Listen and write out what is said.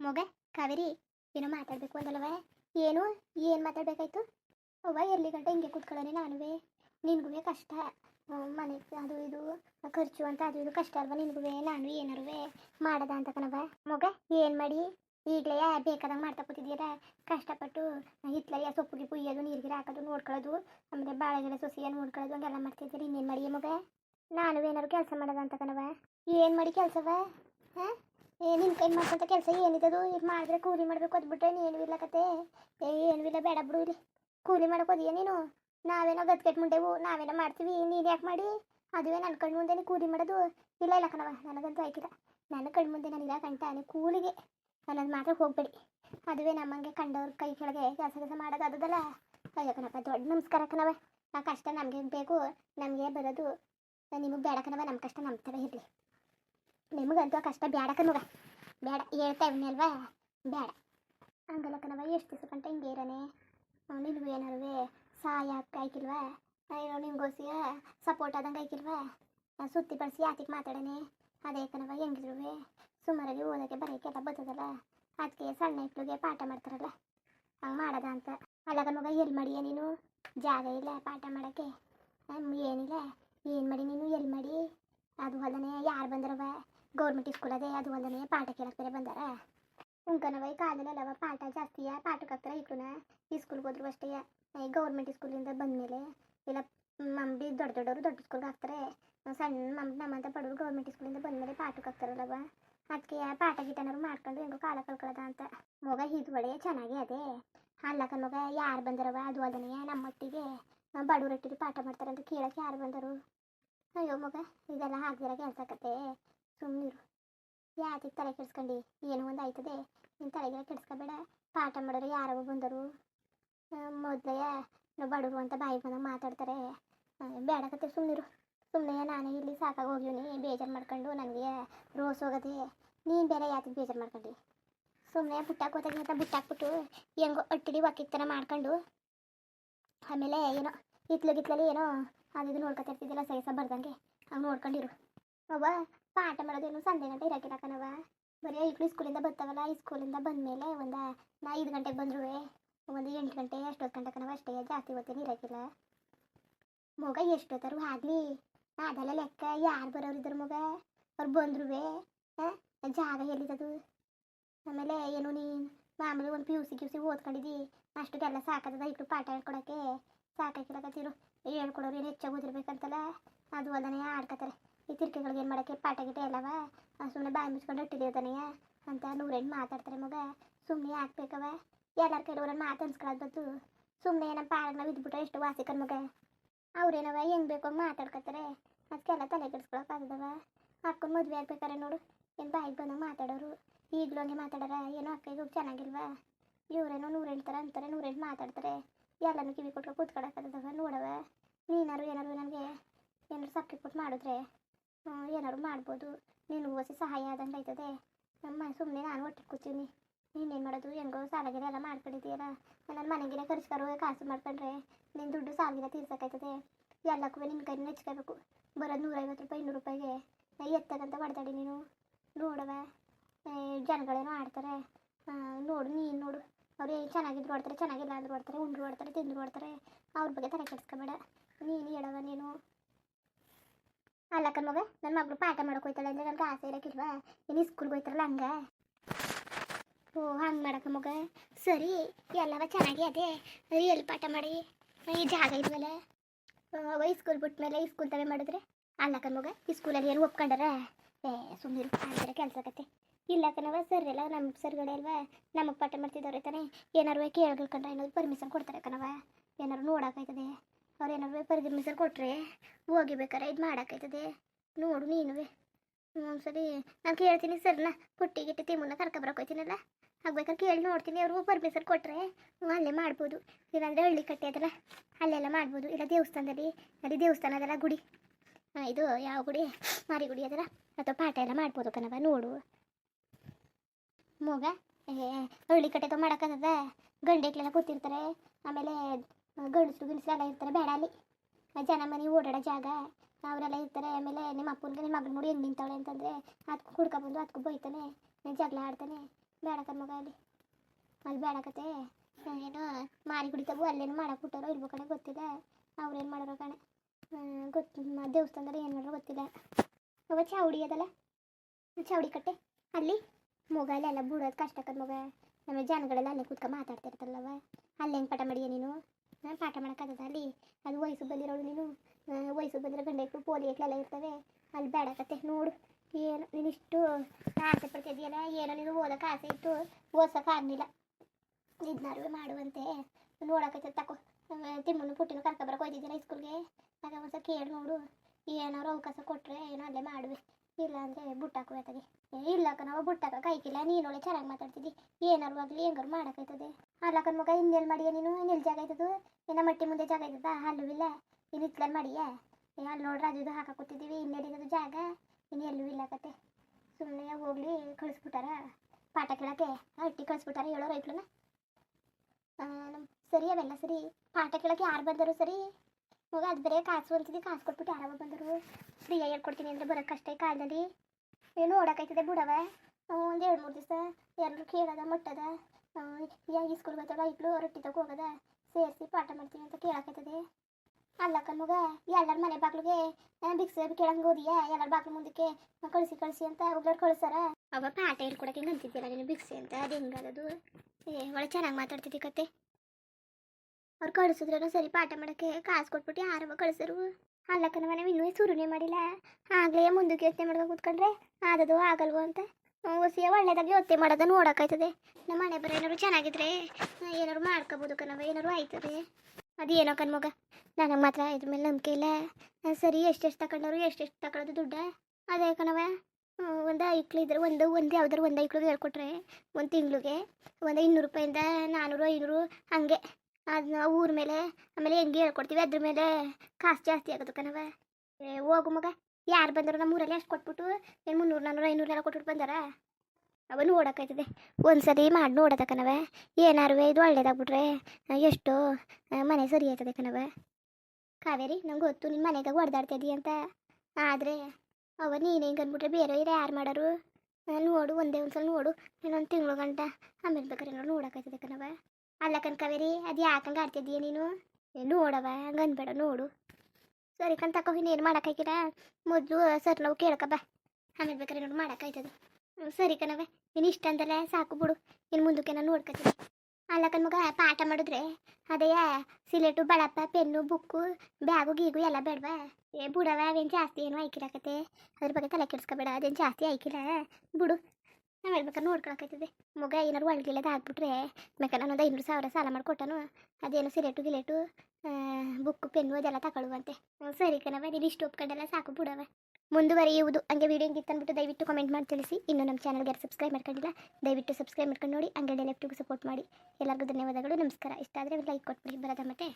ಮೊಗ, ಕಾವೇರಿ, ಏನೋ ಮಾತಾಡ್ಬೇಕು ಅಂದಲ್ವ ಏನು ಏನು ಮಾತಾಡ್ಬೇಕಾಯ್ತು? ಅವ್ವ ಎಲ್ಲಿ ಗಂಟೆ ಹಿಂಗೆ ಕೂತ್ಕೊಳ್ಳೋನೆ ನಾನುವೇ. ನಿನಗೂ ಕಷ್ಟ. ಮನೆ ಅದು ಇದು ಖರ್ಚು ಅಂತ ಅದು ಇದು ಕಷ್ಟ ಅಲ್ವಾ ನಿನಗೂ ನಾನು ಏನಾರುವೆ? ಮಾಡದ ಅಂತ ಕಣವ ಮಗ, ಏನು ಮಾಡಿ? ಈಗಲೇ ಬೇಕಾದಂಗೆ ಮಾಡ್ತಾ ಕೂತಿದ್ದೀರ ಕಷ್ಟಪಟ್ಟು ಹಿತ್ಲಯ್ಯ ಸೊಪ್ಪು ಗಿಪ್ಪು ನೀರು ನೀರಿಗೆ ಹಾಕೋದು, ನೋಡ್ಕೊಳ್ಳೋದು, ಆಮೇಲೆ ಬಾಳೆಗಿಡ ಸೊಸಿಯ ನೋಡ್ಕೊಳ್ಳೋದು, ಹಂಗೆಲ್ಲ ಮಾಡ್ತಿದ್ದೀರಿ ಇನ್ನೇನು ಮಾಡಿ ಮಗ? ನಾನು ಏನಾರು ಕೆಲಸ ಮಾಡೋದಂತ ಕಣವ ಏನು ಮಾಡಿ ಕೆಲಸವ ಹಾಂ? ಏ ನಿನ್ನ ಕೈ ಮಾಡ್ಕೊಂತ ಕೆಲಸ ಏನಿದದು? ಇದು ಮಾಡಿದ್ರೆ ಕೂಲಿ ಮಾಡಬೇಕು, ಅದು ಬಿಟ್ರೆ ಏನು ಇಲ್ಲ ಕತೆ. ಏ, ಏನೂ ಇಲ್ಲ, ಬೇಡ ಬಿಡು ಇಲ್ಲಿ. ಕೂಲಿ ಮಾಡಕ್ಕೆ ಹೋದಿಯ ನೀನು? ನಾವೇನೋ ಗದ್ಗೆಟ್ ಮುಂಡೆವು, ನಾವೇನೋ ಮಾಡ್ತೀವಿ, ನೀನು ಯಾಕೆ ಮಾಡಿ? ಅದುವೇ ನನ್ನ ಕಣ್ಣು ಮುಂದೆ ಕೂಲಿ ಮಾಡೋದು. ಇಲ್ಲ ಇಲ್ಲ ಕಣವ ನನಗಂತೂ ಆಯ್ತಿಲ್ಲ. ನನ್ನ ಕಣ್ಣು ಮುಂದೆ ನಾನು ಇಲ್ಲ ಕಂಟಾನೆ ಕೂಲಿಗೆ. ನನ್ನದು ಮಾತ್ರ ಹೋಗ್ಬೇಡಿ. ಅದುವೇ ನಮ್ಮಂಗೆ ಕಂಡವ್ರ ಕೈ ಕೆಳಗೆ ಕೆಲಸ ಕೆಲಸ ಮಾಡೋದು ಅದದಲ್ಲ. ಅಯ್ಯೋ ಕಣಪ್ಪ ದೊಡ್ಡ ನಮಸ್ಕಾರ ಕಣವ ಆ ಕಷ್ಟ ನಮಗೆ ಬೇಕು, ನಮಗೆ ಬರೋದು. ನಿಮಗೆ ಬೇಡ ಕಣವ ನಮ್ಮ ಕಷ್ಟ ನಮ್ಮ ಥರ ಇರಲಿ. ನಿಮಗಂತೂ ಕಷ್ಟ ಬೇಡ ಕಣವ ಬೇಡ ಹೇಳ್ತಾ ಅಲ್ವಾ? ಬೇಡ ಹಂಗಲ್ಲ ಕಣವ ಎಷ್ಟು ದಿವಸ ಗಂಟ ಹಿಂಗೆ ಇರೋನೆ? ನಿನಗೂ ಏನಾರುವೆ ಸಹಾಯ ಆಯ್ಕಿಲ್ವಾ? ನಿಮ್ಗೋಸಿಯ ಸಪೋರ್ಟ್ ಆದಂಗೆ ಆಯ್ಕಿಲ್ವಾ? ಸುತ್ತಿ ಬಳಸಿ ಆತಿಗೆ ಮಾತಾಡನೆ? ಅದೇ ಕಣವ ಹೆಂಗಿರುವೆ ಸುಮಾರಾಗಿ ಓದೋಕ್ಕೆ ಬರೆಯೋಕ್ಕೆಲ್ಲ ಬರ್ತದಲ್ಲ ಅದಕ್ಕೆ ಸಣ್ಣ ಇಟ್ಲಿಗೆ ಪಾಠ ಮಾಡ್ತಾರಲ್ಲ? ಹಂಗೆ ಮಾಡದ ಅಂತ. ಅಲ್ಲಾಗ ಮಗ ಎಲ್ಲಿ ಮಾಡಿಯ ನೀನು? ಜಾಗ ಇಲ್ಲ ಪಾಠ ಮಾಡೋಕ್ಕೆ? ಏನಿಲ್ಲ. ಏನು ಮಾಡಿ ನೀನು? ಎಲ್ಲಿ ಮಾಡಿ? ಅದು ಹೊಲನೇ ಯಾರು ಬಂದರವ? ಗೌರ್ಮೆಂಟ್ ಸ್ಕೂಲ್ ಅದೇ ಅದು ಒಂದನೇ ಪಾಠ ಕೇಳಕ್ಕೆ ಬೇರೆ ಬಂದಾರ. ಈ ಕಾಲದಲ್ಲವ ಪಾಠ ಜಾಸ್ತಿಯ ಪಾಠಕ್ಕೆ ಹಾಕ್ತಾರೆ ಇಕ್ಕುನ ಈ ಸ್ಕೂಲ್ಗೆ ಹೋದ್ರು ಅಷ್ಟೇ ಗೌರ್ಮೆಂಟ್ ಸ್ಕೂಲಿಂದ ಬಂದಮೇಲೆ ಇಲ್ಲ ಮಮ್ಮಿ ದೊಡ್ಡ ದೊಡ್ಡವರು ದೊಡ್ಡ ಸ್ಕೂಲ್ಗೆ ಹಾಕ್ತಾರೆ. ಸಣ್ಣ ಮಮ್ಮ ನಮ್ಮಂತ ಬಡವರು ಗೌರ್ಮೆಂಟ್ ಸ್ಕೂಲಿಂದ ಬಂದಮೇಲೆ ಪಾಠಕ್ಕೆ ಹಾಕ್ತಾರಲ್ಲವ? ಅದಕ್ಕೆ ಪಾಠ ಗೀಟನಾರು ಮಾಡ್ಕೊಂಡು ಹೆಂಗೋ ಕಾಲ ಕಳ್ಕೊಳ್ಳೋದ ಅಂತ. ಮಗ ಇದು ಒಳ್ಳೆಯ ಚೆನ್ನಾಗಿ ಅದೇ. ಅಲ್ಲಕ ಮಗ, ಯಾರು ಬಂದರವ? ಅದು ಅದನ್ನೇ ನಮ್ಮೊಟ್ಟಿಗೆ? ಬಡವರೊಟ್ಟಿಗೆ ಪಾಠ ಮಾಡ್ತಾರೆ ಅಂತ ಕೇಳಕ್ಕೆ ಯಾರು ಬಂದರು? ಅಯ್ಯೋ ಮಗ, ಇದೆಲ್ಲ ಹಾಕ್ದಿರ ಕೆಲಸ ಕತೆ ಸುಮ್ಮನಿರು ಯಾತಿಗೆ ತಲೆ ಕೆಡ್ಸ್ಕೊಂಡು. ಏನೋ ಒಂದು ಆಯ್ತದೆ. ನೀನು ತಲೆಗೆಲ್ಲ ಕೆಡ್ಸ್ಕೊಬೇಡ. ಪಾಠ ಮಾಡೋರು ಯಾರೋ ಬಂದರು. ಮೊದಲೇ ನಾವು ಬಡವರು ಅಂತ ಬಾಯಿ ಬಂದಾಗ ಮಾತಾಡ್ತಾರೆ. ಬೇಡಕತ್ತೆ ಬೇಡ ಕತೆ ಸುಮ್ಮನಿರು ಸುಮ್ಮನೆ ನಾನೇ ಇಲ್ಲಿ ಸಾಕಾಗಿ ಹೋಗಿವ್ನಿ ಬೇಜಾರು ಮಾಡ್ಕೊಂಡು ನನಗೆ ರೋಸ್ ಹೋಗದೆ. ನೀನು ಬೇರೆ ಯಾತಿಗೆ ಬೇಜಾರು ಮಾಡ್ಕೊಂಡು? ಸುಮ್ಮನೆ ಬುಟ್ಟಾಕ್ ಹೋದಾಗೆ ಅಂತ ಬುಟ್ಟಾಕ್ಬಿಟ್ಟು ಹೆಂಗೋ ಅಟ್ಟಿಡಿ ಥರ ಮಾಡ್ಕೊಂಡು. ಆಮೇಲೆ ಏನೋ ಇತ್ಲು ಗಿತ್ಲಲ್ಲಿ ಏನೋ ಅದು ನೋಡ್ಕೊತಿರ್ತಿದ್ದಿಲ್ಲ ಸೈಸ ಬರ್ದಂಗೆ. ಹಂಗೆ ನೋಡ್ಕೊಂಡಿರು. ಅವ್ವ ಪಾಠ ಮಾಡೋದೇನು ಸಂಜೆ ಗಂಟೆ ಇರಾಕಿಲ್ಲ ಕಣವ ಬರೀ ಐಕ್ಳು ಸ್ಕೂಲಿಂದ ಬರ್ತಾವಲ್ಲ ಈ ಸ್ಕೂಲಿಂದ ಬಂದಮೇಲೆ ಒಂದು ನಾ ಐದು ಗಂಟೆಗೆ ಬಂದ್ರು ಒಂದು ಎಂಟು ಗಂಟೆ, ಅಷ್ಟೊತ್ತು ಗಂಟೆ ಕಣವ ಅಷ್ಟೇ, ಜಾಸ್ತಿ ಹೊತ್ತೇನು ಇರಾಕಿಲ್ಲ. ಮಗ ಎಷ್ಟೊತ್ತಾರು ಆಗಲಿ. ಅದೆಲ್ಲ ಲೆಕ್ಕ, ಯಾರು ಬರೋರು ಇದ್ರು ಮಗ? ಅವ್ರು ಬಂದ್ರುವೆ, ಹಾಂ? ಜಾಗ ಎಲ್ಲಿದದು? ಆಮೇಲೆ ಏನು ನೀನು ಮಾಮೂಲಿ ಒಂದು P U C Q C ಓದ್ಕೊಂಡಿದ್ದಿ ಅಷ್ಟಕ್ಕೆಲ್ಲ ಸಾಕದ ಇಟ್ಟು ಪಾಠ ಹೇಳ್ಕೊಡೋಕ್ಕೆ? ಸಾಕಾಕಿಲ್ಲಕತ್ತಿರು ಹೇಳ್ಕೊಡೋರು ಏನು ಹೆಚ್ಚಾಗಿ ಓದಿರ್ಬೇಕಂತಲ್ಲ? ಅದು ಅದನ್ನೇ ಆಡ್ಕತಾರೆ ಈ ತಿರ್ಕೆಗಳಿಗೆ ಏನು ಮಾಡೋಕ್ಕೆ? ಪಾಠ ಗಿಟ ಎಲ್ಲವ? ಸುಮ್ಮನೆ ಬಾಯಿ ಮುಚ್ಕೊಂಡು ಇಟ್ಟಿದ್ದೀವದನೆಯ ಅಂತ ನೂರೆಂಟು ಮಾತಾಡ್ತಾರೆ ಮಗ. ಸುಮ್ಮನೆ ಹಾಕ್ಬೇಕವ ಎಲ್ಲರ ಕೆಲವ್ರನ್ನ ಮಾತು ಬದ್ದು ಸುಮ್ಮನೆ ನಮ್ಮ ಪಾರಾಗ ನಾವು ಇದ್ಬಿಟ್ರೆ ಎಷ್ಟು ವಾಸಿಕನ್ ಮಗ. ಅವ್ರೇನವ? ಹೆಂಗೆ ಬೇಕೋ ಹಂಗೆ ಮಾತಾಡ್ಕೊತಾರೆ. ಅದಕ್ಕೆಲ್ಲ ತಲೆ ಕೆಡಿಸ್ಕೊಳಕ್ಕಾಗದವ ಅಕ್ಕನ ಮದುವೆ ಆಗ್ಬೇಕಾರೆ ನೋಡು. ಏನು ಬಾಯಿಗೆ ಬಂದಂಗೆ ಮಾತಾಡೋರು. ಈಗಲೂ ಹಂಗೆ ಮಾತಾಡಾರ? ಏನೋ ಅಕ್ಕಗೆ ಚೆನ್ನಾಗಿಲ್ವಾ? ಇವರೇನೋ ನೂರೆಂಟು ಥರ ಅಂತಾರೆ ನೂರೆಂಟು ಮಾತಾಡ್ತಾರೆ. ಎಲ್ಲನೂ ಕಿವಿ ಕೊಟ್ಕೊಂಡು ಕೂತ್ಕೊಳಕ್ಕಾಗದವ ನೋಡವ. ನೀನಾರು ಏನಾರು ನನಗೆ ಏನಾರು ಕೊಟ್ಟು ಮಾಡಿದ್ರೆ. ಏನಾರು ಮಾಡ್ಬೋದು. ನೀನು ಓಸಿ ಸಹಾಯ ಆದಂಗೆ ಆಯ್ತದೆ. ನಮ್ಮ ಸುಮ್ಮನೆ ನಾನು ಒಟ್ಟಿಗೆ ನೀನು ನೀನೇನು ಮಾಡೋದು? ಹೆಂಗೋ ಸಾಲಗಿರ ಎಲ್ಲ ಮಾಡ್ಕೊಂಡಿದ್ದೀಯಲ್ಲ. ನನ್ನ ಮನೆಗಿರ ಕರ್ಸ್ಕರೋ ಕಾಸು ಮಾಡ್ಕೊಂಡ್ರೆ ನಿನ್ನ ದುಡ್ಡು ಸಾಲಗಿರ ತೀರ್ಸೋಕ್ಕಾಯ್ತದೆ. ಎಲ್ಲಕ್ಕೂ ನಿನ್ನ ಕೈನ ನೆಚ್ಕೋಬೇಕು ಬರೋದು ನೂರೈವತ್ತು ರೂಪಾಯಿ, ಇನ್ನೂರು ರೂಪಾಯಿಗೆ. ಎತ್ತಗಂತ ಹೊಡ್ತಾಡಿ ನೀನು. ನೋಡವ ಜನಗಳೇನೋ ಆಡ್ತಾರೆ. ನೋಡು, ನೀನು ನೋಡು. ಅವ್ರು ಏನು ಚೆನ್ನಾಗಿದ್ರು ಆಡ್ತಾರೆ, ಚೆನ್ನಾಗಿಲ್ಲ ಅಂದ್ರು ಆಡ್ತಾರೆ, ಉಂಡ್ರು ಆಡ್ತಾರೆ, ತಿಂದ್ರು ಆಡ್ತಾರೆ. ಅವ್ರ ಬಗ್ಗೆ ತಲೆ ಕೆಡಿಸ್ಕೊಬೇಡ. ನೀನು ಹೇಳವ ನೀನು. ಅಲ್ಲಕ್ಕ ಮಗ ನನ್ನ ಮಗಳು ಪಾಠ ಮಾಡಕ್ಕೆ ಹೋಯ್ತಾಳೆ ಅಂದ್ರೆ ನನಗೆ ಆಸೆ ಇರೋಕ್ಕಿಲ್ವಾ? ಇನ್ನು ಸ್ಕೂಲ್ಗೆ ಹೋಯ್ತಾರಲ್ಲ ಹಂಗೆ? ಓ, ಹಂಗೆ ಮಾಡಕ್ಕ ಮಗ. ಸರಿ, ಎಲ್ಲವ ಚೆನ್ನಾಗಿ ಅದೇ. ಎಲ್ಲಿ ಪಾಠ ಮಾಡಿ. ಈ ಜಾಗ ಇದ್ವಲ್ಲ. ಈ ಸ್ಕೂಲ್ ಬಿಟ್ಟ ಮೇಲೆ ಈ ಸ್ಕೂಲ್ ತವೇ ಮಾಡಿದ್ರೆ? ಅಲ್ಲ ಮಗ, ಈ ಸ್ಕೂಲಲ್ಲಿ ಏನು ಒಪ್ಕೊಂಡಾರ? ಏ ಸುಮ್ಮನೆ ಅಂದ್ರೆ ಕೆಲಸ ಆಗತ್ತೆ. ಇಲ್ಲ ಕಣವ ಸರ್ ಎಲ್ಲ ನಮ್ಮ ಸರ್ಗಳೇ ಅಲ್ವಾ? ನಮಗೆ ಪಾಠ ಮಾಡ್ತಿದ್ದವ್ರೆ ತಾನೇ. ಏನಾರು ಕೇಳ್ಕೊಂಡ್ರೆ ಏನಾದ್ರು ಪರ್ಮಿಷನ್ ಕೊಡ್ತಾರೆ ಕಣವ ಏನಾರು ನೋಡೋಕ್ಕಾಯ್ತದೆ ಅವ್ರು ಏನಾರು ಪರ್ಮಿಷನ್ ಕೊಟ್ಟರೆ ಹೋಗಿಬೇಕಾರೆ ಇದು ಮಾಡೋಕ್ಕಾಯ್ತದೆ ನೋಡು ನೀನುವೆ. ಒಂದ್ಸರಿ ಸರಿ ನಾನು ಕೇಳ್ತೀನಿ ಸರ್ನ, ಪುಟ್ಟಿ ಗಿಟ್ಟಿ ತಿಮ್ಮನ್ನ ಕರ್ಕೊಬರಕೋಯ್ತೀನಲ್ಲ ಆಗ್ಬೇಕಾದ್ರೆ ಕೇಳಿ ನೋಡ್ತೀನಿ, ಅವ್ರಿಗೂ ಪರ್ಮಿಷನ್ ಕೊಟ್ಟರೆ ಅಲ್ಲೇ ಮಾಡ್ಬೋದು. ಇಲ್ಲಾಂದರೆ ಹಳ್ಳಿ ಕಟ್ಟೆ ಅದಲ್ಲ, ಅಲ್ಲೆಲ್ಲ ಮಾಡ್ಬೋದು. ಇಲ್ಲ ದೇವಸ್ಥಾನದಲ್ಲಿ, ಅಲ್ಲಿ ದೇವಸ್ಥಾನ ಅದಲ್ಲ, ಗುಡಿ. ಇದು ಯಾವ ಗುಡಿ? ಮಾರಿ ಗುಡಿ ಅದಲ್ಲ, ಅಥವಾ ಪಾಠ ಎಲ್ಲ ಮಾಡ್ಬೋದು ಕಣವ ನೋಡು. ಮೂಗ, ಏ, ಹಳ್ಳಿ ಕಟ್ಟೆ ತೊ ಮಾಡೋಕ್ಕದ ಗಂಡೆಕ್ಲೆಲ್ಲ ಕೂತಿರ್ತಾರೆ, ಆಮೇಲೆ ಗಂಡಸರು ಗಿಣಸರೆಲ್ಲ ಇರ್ತಾರೆ, ಬೇಡ ಅಲ್ಲಿ. ಜನ ಮನೆ ಓಡಾಡೋ ಜಾಗ, ಅವರೆಲ್ಲ ಇರ್ತಾರೆ, ಆಮೇಲೆ ನಿಮ್ಮ ಅಪ್ಪನಿಗೆ ನಿಮ್ಮ ಮಗನ ನೋಡಿ ಹೆಂಗೆ ನಿಂತಾಳೆ ಅಂತಂದರೆ ಅದಕ್ಕೂ ಕುಡ್ಕೊಬಂದು ಅದಕ್ಕೂ ಬೈತಾನೆ ಜಗಳ ಆಡ್ತಾನೆ. ಬೇಡ ಮಗ ಅಲ್ಲಿ. ಅಲ್ಲಿ ಬೇಡಕತೆ ಏನು ಮಾರಿ ಕುಡಿತಾವು, ಅಲ್ಲೇನು ಮಾಡಕ್ಕೆ ಬಿಟ್ಟಾರೋ ಇಲ್ವೋ ಕಣೆ ಗೊತ್ತಿಲ್ಲ. ಅವ್ರೇನು ಮಾಡೋರೋ ಕಣೆ. ಗೊತ್ತಿಲ್ಲ ದೇವಸ್ಥಾನದಲ್ಲಿ ಏನು ಮಾಡೋ ಗೊತ್ತಿಲ್ಲ. ಅವ ಚಾವಡಿ ಅದಲ್ಲ? ಚಾವಡಿ ಕಟ್ಟೆ? ಅಲ್ಲಿ? ಮಗ ಅಲ್ಲೆಲ್ಲ ಬಿಡೋದು ಕಷ್ಟ ಮಗ. ನಮ್ಮ ಜನಗಳೆಲ್ಲ ಅಲ್ಲೇ ಕೂತ್ಕೊಂಡು ಮಾತಾಡ್ತಿರ್ತಲ್ಲವ ಅಲ್ಲಿ ಹೆಂಗೆ ಪಟ ಮಾಡಿಯ ನೀನು? ನಾನು ಪಾಠ ಮಾಡೋಕ್ಕಾಗದ ಅಲ್ಲಿ. ಅದು ವಯಸ್ಸು ಬಂದಿರೋಳು ನೀನು. ವಯಸ್ಸು ಬಂದಿರೋ ಗಂಡೈಕ್ಳು ಪೋಲಿ ಐಕ್ಲೆಲ್ಲ ಇರ್ತವೆ. ಅಲ್ಲಿ ಬೇಡ ಕತೆ ನೋಡು. ಏನು ನೀನು ಇಷ್ಟು ಆಸೆ ಪಡ್ತಿದ್ದೀಯಲ್ಲ? ಏನೋ ನೀನು ಓದೋಕೆ ಆಸೆ ಇತ್ತು. ಓದ್ಸೋಕೆ ಆಗಲಿಲ್ಲ. ಇದನ್ನಾರು ಮಾಡುವಂತೆ. ನೋಡೋಕೈತೆ ತಕೋ. ತಿಮ್ಮನು ಪುಟ್ಟಿನ ಕರ್ಕೊಬರಕ್ಕೆ ಹೋಯ್ತಿದ್ದೀನ ಸ್ಕೂಲ್ಗೆ ಆಗ ಒಂದ್ಸಲ ಕೇಳಿ ನೋಡು. ಏನಾರು ಅವಕಾಶ ಕೊಟ್ಟರೆ ಏನೋ ಅಲ್ಲೇ ಮಾಡುವೆ. ಇಲ್ಲ ಅಂದರೆ ಬುಟ್ಟಾಕುವೆ ಇಲ್ಲಕ್ಕ, ನಾವು ಬುಟ್ಟಾಕ ಕೈಕಿಲ್ಲ ನೀನೊಳೆ ಚೆನ್ನಾಗಿ ಮಾತಾಡ್ತಿದ್ದಿ. ಏನಾರು ಆಗಲಿ ಹೆಂಗಾರು ಮಾಡೋಕೈತದೆ ಅಲ್ಲಕ್ಕನ ಮಗ ಇನ್ನೇನು ಮಾಡಿಯ ನೀನು? ಇನ್ನೆಲ್ಲಿ ಜಾಗ ಆಯ್ತದ? ಇನ್ನ ಮಟ್ಟಿ ಮುಂದೆ ಜಾಗ ಆಯ್ತದ? ಅಲ್ಲೂ ಇಲ್ಲ. ಇನ್ನು ಇತ್ಲಲ್ಲಿ ಮಾಡಿಯ? ಅಲ್ಲಿ ನೋಡ್ರಿ, ಅದು ಇದು ಹಾಕ ಕೂತಿದ್ದೀವಿ. ಇನ್ನೆಲ್ಲಿರೋದು ಜಾಗ? ಇನ್ನು ಎಲ್ಲೂ ಇಲ್ಲ ಕತೆ. ಸುಮ್ಮನೆ ಹೋಗ್ಲಿ, ಕಳಿಸ್ಬಿಟ್ಟಾರ? ಪಾಠ ಕೇಳಕ್ಕೆ? ಹಟ್ಟಿ ಕಳಿಸ್ಬಿಟ್ಟಾರ ಹೇಳೋ ರೈಟ್ಲನ್ನ ಸರಿ, ಅವೆಲ್ಲ ಸರಿ. ಪಾಠ ಕೇಳಕ್ಕೆ ಯಾರು ಬಂದರು ಸರಿ? ಮಗ ಅದು ಬರೇ ಕಾಸು ಅಂತಿದ್ದೆ, ಕಾಸು ಕೊಟ್ಬಿಟ್ಟು ಯಾರವ ಬಂದರು? ಫ್ರೀಯಾಗಿ ಹೇಳ್ಕೊಡ್ತೀನಿ ಅಂದ್ರೆ ಬರೋಕ್ಕೆ ಕಷ್ಟ ಕಾಲದಲ್ಲಿ. ಏನು ಓಡಾಕೈತದೆ ಬಿಡವ ಒಂದು ಎರಡು ಮೂರು ದಿವಸ ಎಲ್ಲರೂ ಕೇಳದ, ಮುಟ್ಟದ. ಯಾ ಈ ಸ್ಕೂಲ್ಗೆ ಹೋಗ್ತಾಳ ಐಕ್ಳು ರೊಟ್ಟಿ ತಗೋ ಹೋಗದ. ಸೇರಿಸಿ ಪಾಠ ಮಾಡ್ತೀನಿ ಅಂತ ಕೇಳಕೈತದೆ. ಅಲ್ಲಕ್ಕ ಮಗ ಎಲ್ಲರ ಮನೆ ಬಾಗ್ಲಿಗೆ ಬಿಕ್ಸ್ ಕೇಳಂಗೆ ಓದಿಯ ಎಲ್ಲರ ಬಾಗ್ಲು ಮುಂದಕ್ಕೆ ಕಳಿಸಿ ಕಳಿಸಿ ಅಂತ ಒಬ್ರು ಕಳಿಸಾರ? ಅವ ಪಾಠ ಹೇಳ್ಕೊಡಕ್ಕೆ ಹಿಂಗೆ ಅಂತಿದ್ದಿಲ್ಲ ನೀನು ಬಿಕ್ಸಿ ಅಂತ? ಅದು ಏ, ಒಳ್ಳೆ ಚೆನ್ನಾಗಿ ಮಾತಾಡ್ತಿದ್ದಿ ಕತೆ. ಅವ್ರು ಕಳಿಸಿದ್ರೇನೋ ಸರಿ ಪಾಠ ಮಾಡೋಕ್ಕೆ ಕಾಸು ಕೊಟ್ಬಿಟ್ಟು ಯಾರವ ಕಳಿಸರು ಅಲ್ಲಕ್ಕನ ಮನೆ ಇನ್ನೂ ಸುರುನೆ ಮಾಡಿಲ್ಲ. ಆಗಲೇ ಮುಂದಕ್ಕೆ ಯೋಚನೆ ಮಾಡ್ಕೊಂಡು ಕೂತ್ಕೊಂಡ್ರೆ ಆದದು ಆಗಲ್ವೋ ಅಂತ. ಹೊಸಿಯ ಒಳ್ಳೇದಾಗಿ ಯೋಚನೆ ಮಾಡೋದು ನೋಡೋಕ್ಕಾಯ್ತದೆ ನಮ್ಮ ಮನೆ ಬರೋ ಏನಾದ್ರು ಚೆನ್ನಾಗಿದ್ರೆ ಏನಾದ್ರು ಮಾಡ್ಕೋಬೋದು ಕಣವ ಏನಾದ್ರು ಆಯ್ತದೆ? ಅದೇನೋ ಕಣ್ಮಗ, ನನಗೆ ಮಾತ್ರ ಇದ್ರ ಮೇಲೆ ನಂಬಿಕೆ ಇಲ್ಲ. ಸರಿ, ಎಷ್ಟೆಷ್ಟು ತಗೊಂಡವ್ರು ಎಷ್ಟೆಷ್ಟು ತಗೊಳ್ಳೋದು ದುಡ್ಡ? ಅದೇ ಕಣವ ಒಂದು ಐಕ್ಳು ಇದ್ರೆ ಒಂದು ಒಂದು ಯಾವ್ದಾರು ಒಂದು ಐಕ್ಳಿಗೆ ಹೇಳ್ಕೊಟ್ರೆ, ಒಂದು ತಿಂಗಳಿಗೆ ಒಂದು ಇನ್ನೂರು ರೂಪಾಯಿಂದ ನಾನ್ನೂರು ಐನೂರು, ಹಾಗೆ. ಅದನ್ನ ಊರ ಮೇಲೆ, ಆಮೇಲೆ ಹೆಂಗೆ ಹೇಳ್ಕೊಡ್ತೀವಿ ಅದ್ರ ಮೇಲೆ ಕಾಸು ಜಾಸ್ತಿ ಆಗೋದು ಕಣವ ಏ, ಹೋಗು ಮಗ. ಯಾರು ಬಂದರು ನಮ್ಮ ಊರಲ್ಲಿ ಅಷ್ಟು ಕೊಟ್ಬಿಟ್ಟು, ಏನು ಮುನ್ನೂರು ನಾನ್ನೂರು ಐನೂರೆಲ್ಲ ಕೊಟ್ಬಿಟ್ಟು ಬಂದಾರ? ಅವ ನೋಡೋಕ್ಕಾಯ್ತದೆ ಒಂದ್ಸರಿ ಮಾಡಿ ನೋಡೋದ ಕಣವ ಏನಾರು ಇದು ಒಳ್ಳೇದಾಗ್ಬಿಟ್ರೆ, ಎಷ್ಟು ಮನೆ ಸರಿ ಆಯ್ತದೆ ಕಣವ ಕಾವೇರಿ, ನಂಗೆ ಗೊತ್ತು ನಿಮ್ಮ ಮನೆದಾಗ ಹೊಡೆದಾಡ್ತಿದ್ದಿ ಅಂತ. ಆದರೆ, ಅವ ನೀನು ಹೆಂಗ್ ಅಂದ್ಬಿಟ್ರೆ ಬೇರೆ ಯಾರು ಮಾಡೋರು? ನೋಡು, ಒಂದೇ ಒಂದ್ಸಲ ನೋಡು. ಇನ್ನೊಂದು ತಿಂಗಳು ಗಂಟ. ಆಮೇಲೆ ಬೇಕಾದ್ರೆ ನೋಡೋಕ್ಕಾಯ್ತದೆ ಕಣವ ಅಲ್ಲ ಕಣ್ಕವೇರಿ ಅದು ಯಾಕಂಗೆ ಆಡ್ತಿದ್ದೀಯ ನೀನು? ನೋಡವ ಹಂಗೆ ಅನ್ಬೇಡ, ನೋಡು. ಸರಿ ಕಣ್ ತಕೋ ಇನ್ನೇನು ಮಾಡೋಕ್ಕಾಗಿಲ್ಲ ಮೊದಲು ಸರ್ ನಾವು ಕೇಳಕ ಬಾ. ಆಮೇಲೆ ಬೇಕಾದ್ರೆ ನೋಡು ಮಾಡೋಕ್ಕಾಯ್ತದೆ ಸರಿ ಕಣವ ನೀನು ಇಷ್ಟ ಅಂದಲ್ಲ, ಸಾಕು ಬಿಡು. ಇನ್ನು ಮುಂದಕ್ಕೆ ನಾನು ನೋಡ್ಕೊತೀನಿ. ಅಲ್ಲ ಕಣ್ಮಗ, ಪಾಠ ಮಾಡಿದ್ರೆ? ಅದೇ, ಸಿಲೆಟು ಬಳಪ್ಪ ಪೆನ್ನು, ಬುಕ್ಕು, ಬ್ಯಾಗು, ಗೀಗು ಎಲ್ಲ ಬೇಡವಾ? ಏ ಬಿಡವ ಅವೇನು ಜಾಸ್ತಿ ಏನು ಐಕಿರಕತೆ ಅದ್ರ ಬಗ್ಗೆ ತಲೆ ಕೆಡ್ಸ್ಕೊಬೇಡ, ಅದೇನು ಜಾಸ್ತಿ ಆಯ್ಕಿಲ್ಲ. ಬಿಡು. ನಾವು ಹೇಳ್ಬೇಕಾರೆ ನೋಡ್ಕೊಳಕೈತದೆ ಮಗ ಏನಾರು ಒಳಗಿಲ್ಲದ ಆಗ್ಬಿಟ್ರೆ ನಾನು ನಾನೊಂದು ಐನೂರು ಸಾವಿರ ಸಾಲ ಮಾಡಿಕೊಟ್ಟನು. ಅದೇನು ಸಿರೇಟು ಗಿಲೇಟು ಬುಕ್, ಪೆನ್ನು ಅದೆಲ್ಲ ತಗೊಳ್ಳುವಂತೆ. ಸರಿ ಕಣವ ನೀನು ಇಷ್ಟು ಒಪ್ಕೊಂಡೆಲ್ಲ ಸಾಕು ಬಿಡವ ಮುಂದುವರಿಯುವುದು ಹಂಗೆ ವಿಡಿಯೋ ಹಿಂಗೆ ಅಂದ್ಬಿಟ್ಟು ದಯವಿಟ್ಟು ಕಮೆಂಟ್ ಮಾಡಿ ತಿಳಿಸಿ. ಇನ್ನು ನಮ್ಮ ಚಾನಲ್ಗೆ ಯಾರು ಸಬ್ಸ್ಕ್ರೈಬ್ ಮಾಡ್ಕೊಂಡಿಲ್ಲ, ದಯವಿಟ್ಟು ಸಬ್ಸ್ಕ್ರೈಬ್ ಮಾಡ್ಕೊಂಡು ನೋಡಿ ಹಂಗೆ ಲೆಫ್ಟಿಗೂ ಸಪೋರ್ಟ್ ಮಾಡಿ. ಎಲ್ಲರಿಗೂ ಧನ್ಯವಾದಗಳು, ನಮಸ್ಕಾರ. ಇಷ್ಟ ಆದರೆ ಲೈಕ್ ಕೊಟ್ಬಿಡಿ. ಬರೋದ ಮತ್ತೆ.